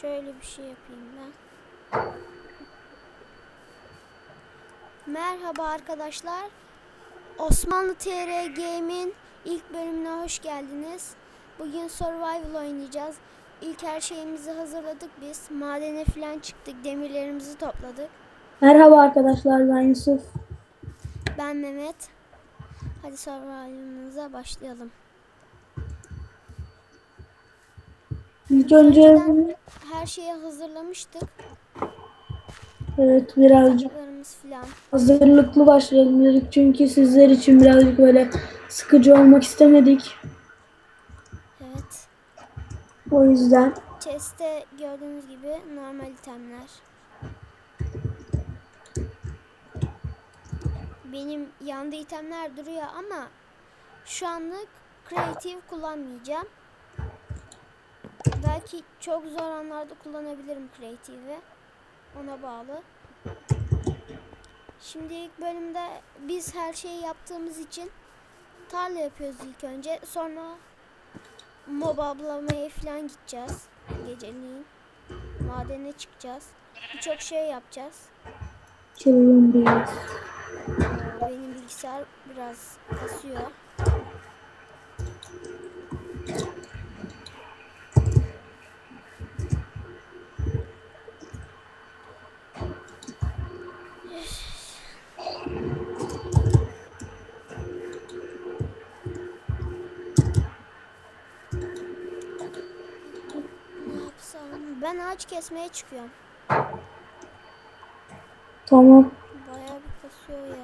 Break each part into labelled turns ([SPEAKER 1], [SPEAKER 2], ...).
[SPEAKER 1] Şöyle bir şey yapayım ben. Merhaba arkadaşlar. Osmanlı TR Game'in ilk bölümüne hoş geldiniz. Bugün survival oynayacağız. İlk her şeyimizi hazırladık biz. Madene falan çıktık. Demirlerimizi topladık.
[SPEAKER 2] Merhaba arkadaşlar ben Yusuf.
[SPEAKER 1] Ben Mehmet. Hadi survival'ımıza başlayalım.
[SPEAKER 2] İlk önce
[SPEAKER 1] her şeyi hazırlamıştık.
[SPEAKER 2] evet birazcık hazırlıklı başlayalım dedik çünkü sizler için birazcık böyle sıkıcı olmak istemedik.
[SPEAKER 1] Evet.
[SPEAKER 2] O yüzden
[SPEAKER 1] Chest'te gördüğünüz gibi normal itemler. Benim yanında itemler duruyor ama şu anlık kreatif kullanmayacağım. Belki çok zor anlarda kullanabilirim kreatifi. Ona bağlı. Şimdi ilk bölümde biz her şeyi yaptığımız için tarla yapıyoruz ilk önce. Sonra mob ablamaya falan gideceğiz geceliğin. Madene çıkacağız. Birçok şey yapacağız.
[SPEAKER 2] çılgın biraz.
[SPEAKER 1] Benim bilgisayar biraz kasıyor. Ne yapsam? Ben ağaç kesmeye çıkıyorum.
[SPEAKER 2] Tamam.
[SPEAKER 1] Bayağı bir kasıyor ya.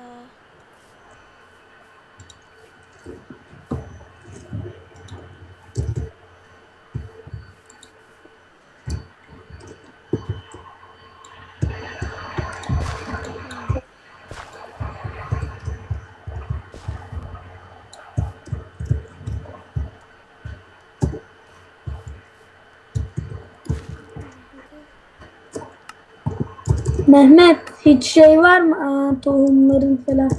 [SPEAKER 2] Mehmet hiç şey var mı? Aa, tohumların falan.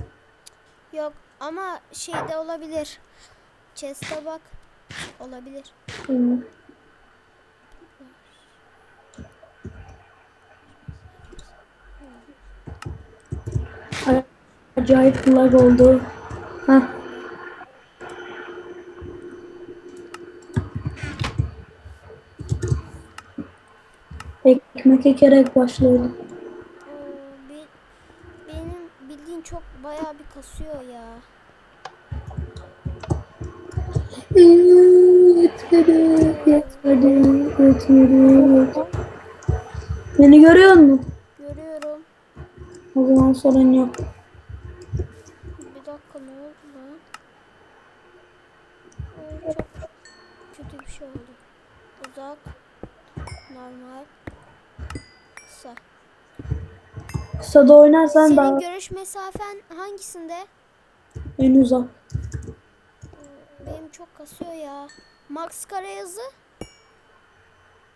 [SPEAKER 1] Yok ama şeyde olabilir. Chest'e bak. Olabilir.
[SPEAKER 2] Ay, Acayip lag oldu. Heh. Ekmek ekerek başlayalım.
[SPEAKER 1] Oo, bir, benim bildiğin çok bayağı bir kasıyor ya.
[SPEAKER 2] Yetmedi, yetmedi, yetmedi. Beni görüyor musun?
[SPEAKER 1] Görüyorum.
[SPEAKER 2] O zaman sorun yok.
[SPEAKER 1] Bir dakika ne oldu lan? Çok kötü bir şey oldu. Uzak. Normal. Kısa.
[SPEAKER 2] Kısada oynarsan
[SPEAKER 1] Senin
[SPEAKER 2] daha
[SPEAKER 1] görüş mesafen hangisinde?
[SPEAKER 2] en uzak.
[SPEAKER 1] Benim çok kasıyor ya. Max Karayazı?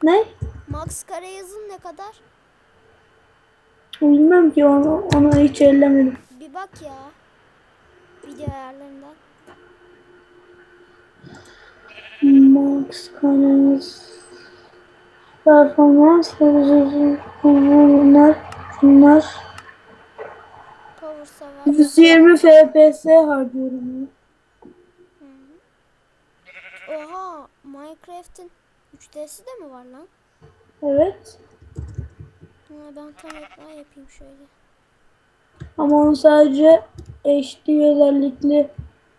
[SPEAKER 2] Ne?
[SPEAKER 1] Max Karayazın ne kadar?
[SPEAKER 2] Bilmem ki onu, onu hiç ellemedim.
[SPEAKER 1] Bir bak ya. Video ayarlarından.
[SPEAKER 2] Max Kanez performans bunlar bunlar
[SPEAKER 1] Power sever.
[SPEAKER 2] 120 FPS harcıyorum. ya.
[SPEAKER 1] Oha Minecraft'in 3D'si de mi var lan?
[SPEAKER 2] Evet.
[SPEAKER 1] Ha, ben tam ekran yapayım şöyle.
[SPEAKER 2] Ama onu sadece HD özellikli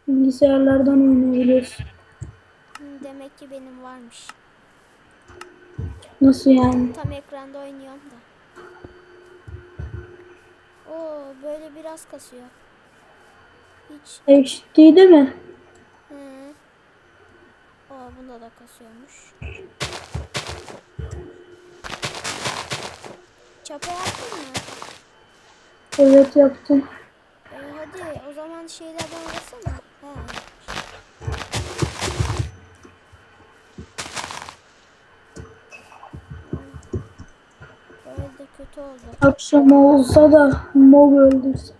[SPEAKER 2] bilgisayarlardan oynayabiliyorsun.
[SPEAKER 1] Demek ki benim varmış.
[SPEAKER 2] Nasıl yani?
[SPEAKER 1] Tam ekranda oynuyorum da. Oo böyle biraz kasıyor. Hiç.
[SPEAKER 2] HD değil mi?
[SPEAKER 1] Hı. Oo bunda da kasıyormuş. Çapa yaptın mı?
[SPEAKER 2] Evet yaptım.
[SPEAKER 1] Ee, hadi o zaman şeylerden arasana. Ha. Böyle de kötü oldu.
[SPEAKER 2] Akşam olsa da mob öldürsek.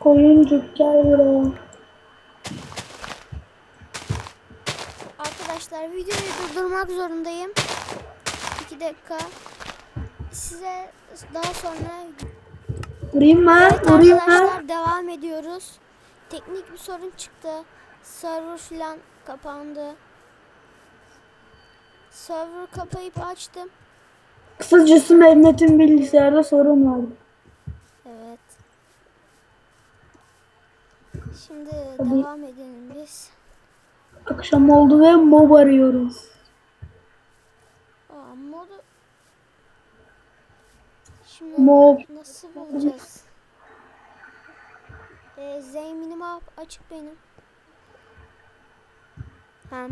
[SPEAKER 2] Koyuncuk gel buraya.
[SPEAKER 1] Arkadaşlar videoyu durdurmak zorundayım. 2 dakika. Size daha sonra
[SPEAKER 2] Vurayım mı?
[SPEAKER 1] Evet
[SPEAKER 2] Vurayım mı?
[SPEAKER 1] arkadaşlar devam ediyoruz. Teknik bir sorun çıktı. Server filan kapandı. Server kapayıp açtım.
[SPEAKER 2] Kısacası Mehmet'in bilgisayarda sorun vardı.
[SPEAKER 1] Evet. Şimdi devam edelim biz.
[SPEAKER 2] Akşam oldu ve mob arıyoruz.
[SPEAKER 1] Modu Şimdi
[SPEAKER 2] Mob.
[SPEAKER 1] nasıl bulacağız? Ee, Zeyminim açık benim. Hmm.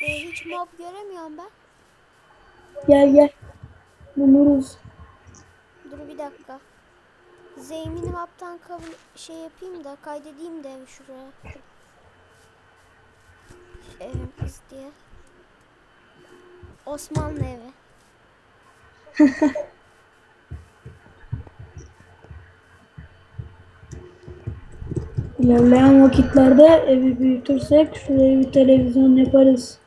[SPEAKER 1] Ee, hiç mob göremiyorum ben.
[SPEAKER 2] Gel gel. Buluruz.
[SPEAKER 1] Dur bir dakika. Zeyminim aptan kabul şey yapayım da kaydedeyim de şuraya. Evim kız diye. Osmanlı evi.
[SPEAKER 2] İlerleyen vakitlerde evi büyütürsek şuraya bir televizyon yaparız.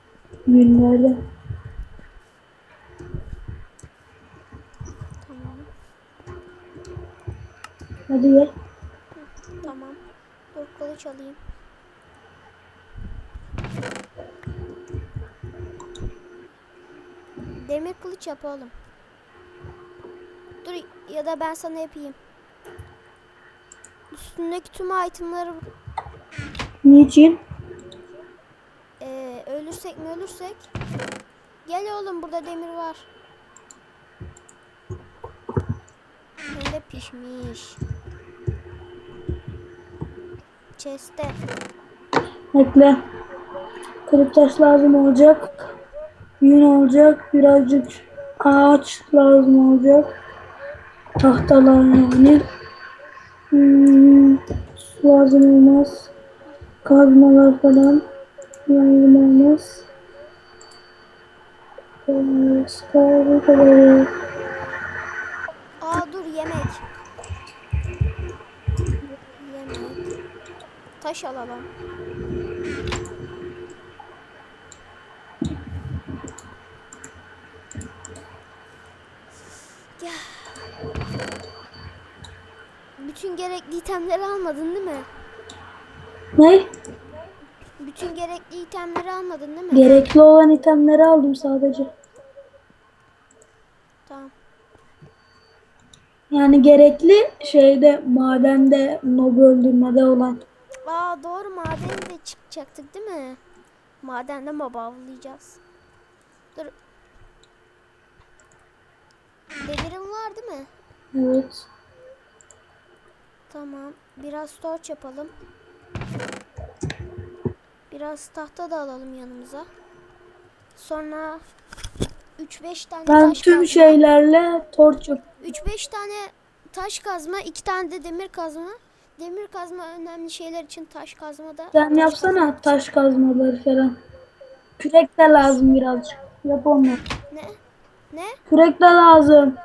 [SPEAKER 2] Günlerde.
[SPEAKER 1] Tamam.
[SPEAKER 2] Gel.
[SPEAKER 1] Tamam. Dur kılıç alayım. Demir kılıç yap oğlum. Dur ya da ben sana yapayım. Üstündeki tüm itemları
[SPEAKER 2] Niçin?
[SPEAKER 1] Ee, ölürsek mi ölürsek? Gel oğlum burada demir var. Hem de pişmiş. Chest'te.
[SPEAKER 2] Bekle. Kırık taş lazım olacak. Yün olacak. Birazcık ağaç lazım olacak. Tahtalar yani. Hmm, su lazım olmaz. Kazmalar falan. Lazım olmaz. Ee, Star kadar.
[SPEAKER 1] Aa dur yemek. Yemek. Taş alalım. Ya. Bütün gerekli itemleri almadın değil mi?
[SPEAKER 2] Ne?
[SPEAKER 1] Bütün gerekli itemleri almadın değil mi?
[SPEAKER 2] Gerekli olan itemleri aldım sadece.
[SPEAKER 1] Tamam.
[SPEAKER 2] Yani gerekli şeyde madende nob öldürmede olan.
[SPEAKER 1] Aa doğru madene de çıkacaktık değil mi? Madende mob avlayacağız. Dur. Demirin var değil mi?
[SPEAKER 2] Evet.
[SPEAKER 1] Tamam. Biraz torch yapalım. Biraz tahta da alalım yanımıza. Sonra 3-5 tane
[SPEAKER 2] Ben
[SPEAKER 1] taş
[SPEAKER 2] tüm
[SPEAKER 1] kazma.
[SPEAKER 2] şeylerle torç yap-
[SPEAKER 1] 3-5 tane taş kazma, 2 tane de demir kazma. Demir kazma önemli şeyler için taş kazma da.
[SPEAKER 2] Sen
[SPEAKER 1] taş
[SPEAKER 2] yapsana
[SPEAKER 1] kazma
[SPEAKER 2] taş kazmaları falan. Kürek de lazım birazcık. Yap onu.
[SPEAKER 1] Ne? Ne?
[SPEAKER 2] Kürek de lazım.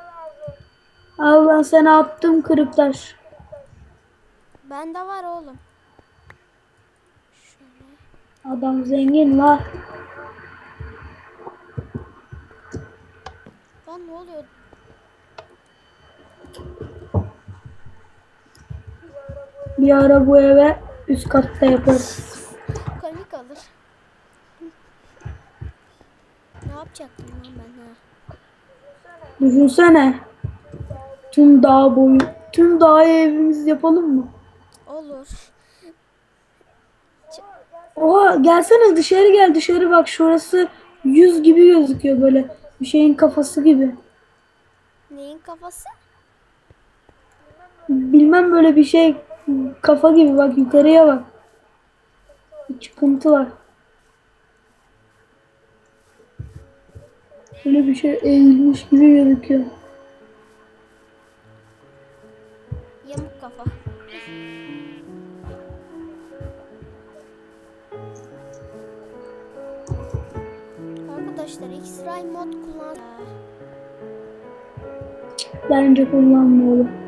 [SPEAKER 2] Al ben sana attım kırık taş.
[SPEAKER 1] Bende var oğlum. Şöyle.
[SPEAKER 2] Adam zengin la.
[SPEAKER 1] Lan ne oluyor?
[SPEAKER 2] Bir ara bu eve üst katta yaparız.
[SPEAKER 1] Komik olur. Ne yapacaktım lan ben ha?
[SPEAKER 2] Düşünsene. Tüm dağ boyu, tüm dağı evimiz yapalım mı?
[SPEAKER 1] Olur.
[SPEAKER 2] Oha gelsene dışarı gel dışarı bak şurası yüz gibi gözüküyor böyle bir şeyin kafası gibi.
[SPEAKER 1] Neyin kafası?
[SPEAKER 2] Bilmem böyle bir şey kafa gibi bak yukarıya bak. Bir çıkıntı var. Böyle bir şey eğilmiş gibi gözüküyor.
[SPEAKER 1] Yamuk kafa. Arkadaşlar X-Ray mod kullan.
[SPEAKER 2] Bence kullanmayalım.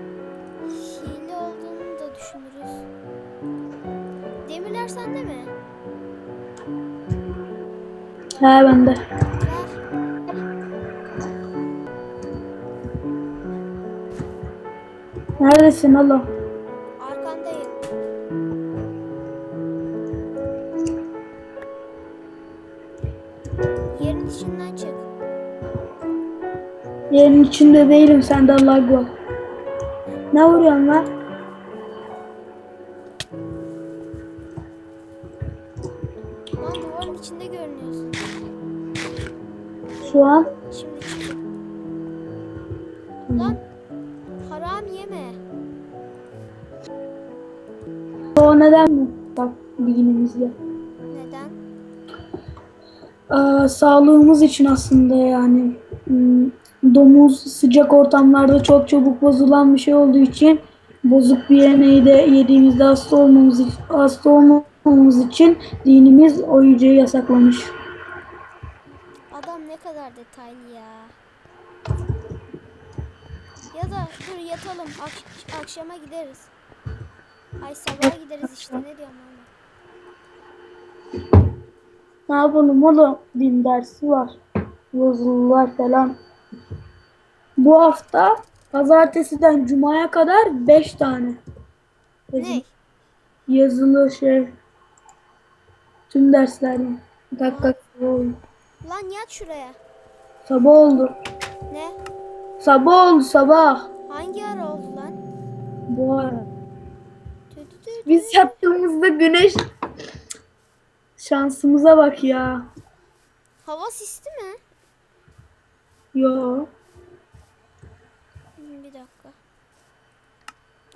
[SPEAKER 2] He bende. Neredesin oğlum?
[SPEAKER 1] Arkandayım. Yerin içinden çık.
[SPEAKER 2] Yerin içinde değilim sende lag var. Ne vuruyorsun? Lan bilgimizle.
[SPEAKER 1] Neden?
[SPEAKER 2] Aa, sağlığımız için aslında yani Hmm, domuz sıcak ortamlarda çok çabuk bozulan bir şey olduğu için bozuk bir yemeği de yediğimizde hasta olmamız hasta olmamamız için dinimiz o yiyeceği yasaklamış.
[SPEAKER 1] Adam ne kadar detaylı ya. Ya da dur yatalım. Ak- akşama gideriz. Ay sabaha gideriz işte ne diyorum.
[SPEAKER 2] Ne yapalım oğlum? Din dersi var. Yazılılar falan. Bu hafta pazartesiden cumaya kadar 5 tane. Yazılı,
[SPEAKER 1] Ne?
[SPEAKER 2] yazılı şey. Tüm derslerden. Dakika oldu.
[SPEAKER 1] Lan yat şuraya.
[SPEAKER 2] Sabah oldu.
[SPEAKER 1] Ne?
[SPEAKER 2] Sabah oldu sabah.
[SPEAKER 1] Hangi ara oldu lan?
[SPEAKER 2] Bu ara. Biz yattığımızda güneş şansımıza bak ya.
[SPEAKER 1] Hava sisti mi?
[SPEAKER 2] Yo.
[SPEAKER 1] Hmm, Bir dakika.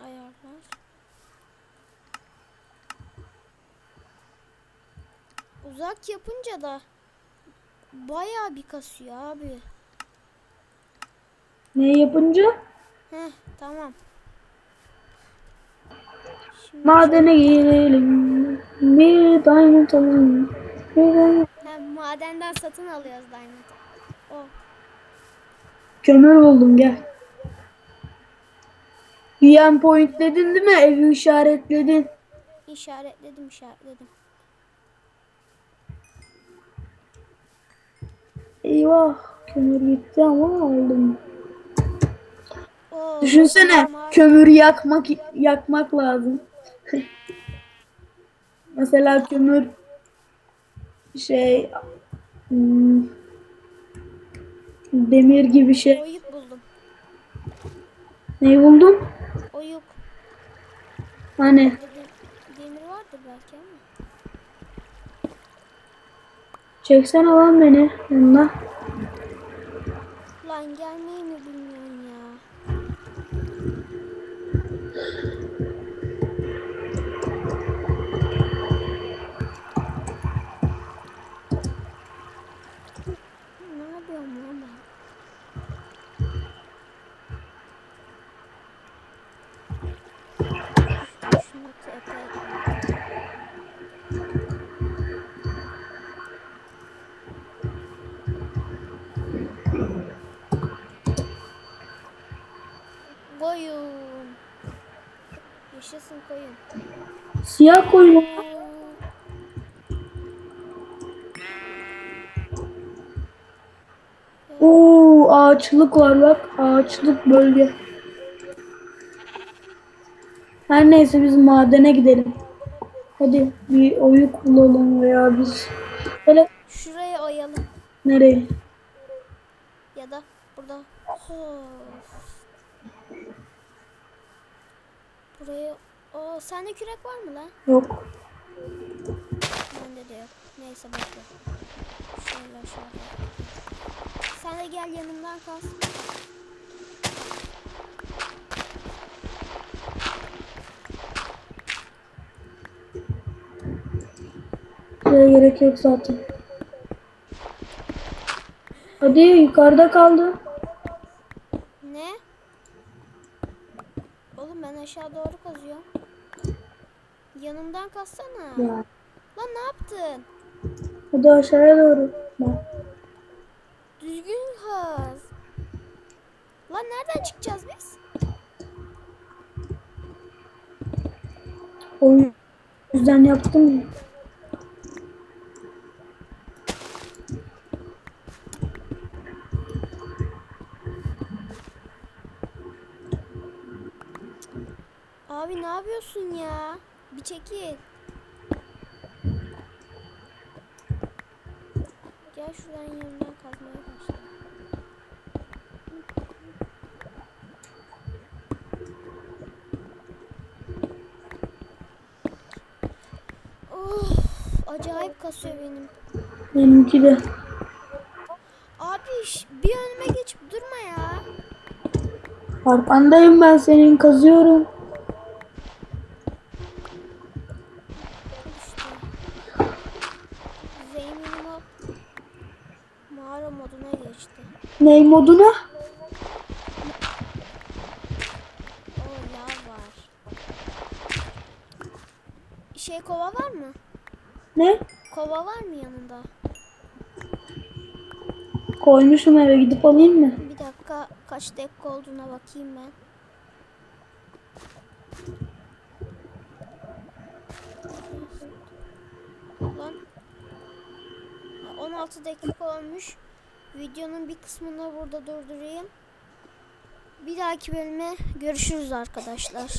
[SPEAKER 1] Ayarlar. Uzak yapınca da bayağı bir kasıyor abi.
[SPEAKER 2] Ne yapınca?
[SPEAKER 1] Heh tamam.
[SPEAKER 2] Madene girelim. Bir diamond alalım. Bir diamond-
[SPEAKER 1] madenden satın alıyoruz Diamond. O.
[SPEAKER 2] Kömür buldum gel. PM point dedin değil mi? Evi işaretledin.
[SPEAKER 1] işaretledim işaretledim.
[SPEAKER 2] Eyvah. Kömür gitti ama aldım.
[SPEAKER 1] Oo,
[SPEAKER 2] Düşünsene kömür yakmak yakmak lazım. Mesela kömür şey hmm, demir gibi şey.
[SPEAKER 1] Oyuk buldum.
[SPEAKER 2] Ne buldun?
[SPEAKER 1] Oyuk.
[SPEAKER 2] Hani
[SPEAKER 1] Demir vardır belki ama.
[SPEAKER 2] çeksene lan beni yanına.
[SPEAKER 1] Lan gelmeyi mi bilmiyorsun ya? Ne yapıyorum lan ben? Şunu tepe. Koyun. Yaşasın koyun.
[SPEAKER 2] Siyah koyun. Oo ağaçlık var bak. Ağaçlık bölge. Her neyse biz madene gidelim. Hadi bir oyuk bulalım veya biz. Hele
[SPEAKER 1] Şuraya oyalım.
[SPEAKER 2] nereye?
[SPEAKER 1] Ya da burada. Of. Buraya. O sende kürek var mı lan?
[SPEAKER 2] Yok.
[SPEAKER 1] Bende de yok. Neyse bekle. Şöyle aşağıda. Sen de gel yanımdan kal.
[SPEAKER 2] Buraya gerek yok zaten. Hadi yukarıda kaldı.
[SPEAKER 1] Ne? Oğlum ben aşağı doğru. Yanımdan kazsana.
[SPEAKER 2] Ya.
[SPEAKER 1] Lan ne yaptın?
[SPEAKER 2] Hadi aşağıya doğru. Bak.
[SPEAKER 1] Düzgün kaz. Lan nereden çıkacağız biz?
[SPEAKER 2] O yüzden yaptım. ya.
[SPEAKER 1] Abi ne yapıyorsun ya? Bir çekil. Gel şuradan yanından kazmaya başla. Oh, acayip kasıyor benim.
[SPEAKER 2] Benimki de.
[SPEAKER 1] Abi bir önüme geçip durma ya.
[SPEAKER 2] Arkandayım ben senin kazıyorum.
[SPEAKER 1] İşte. Zeyminim o mağara moduna geçti.
[SPEAKER 2] Ney moduna?
[SPEAKER 1] Şey kova var mı?
[SPEAKER 2] Ne?
[SPEAKER 1] Kova var mı yanında?
[SPEAKER 2] Koymuşum eve gidip alayım mı?
[SPEAKER 1] Bir dakika kaç dakika olduğuna bakayım ben. Lan. Ha, 16 dakika olmuş. Videonun bir kısmını burada durdurayım. Bir dahaki bölüme görüşürüz arkadaşlar.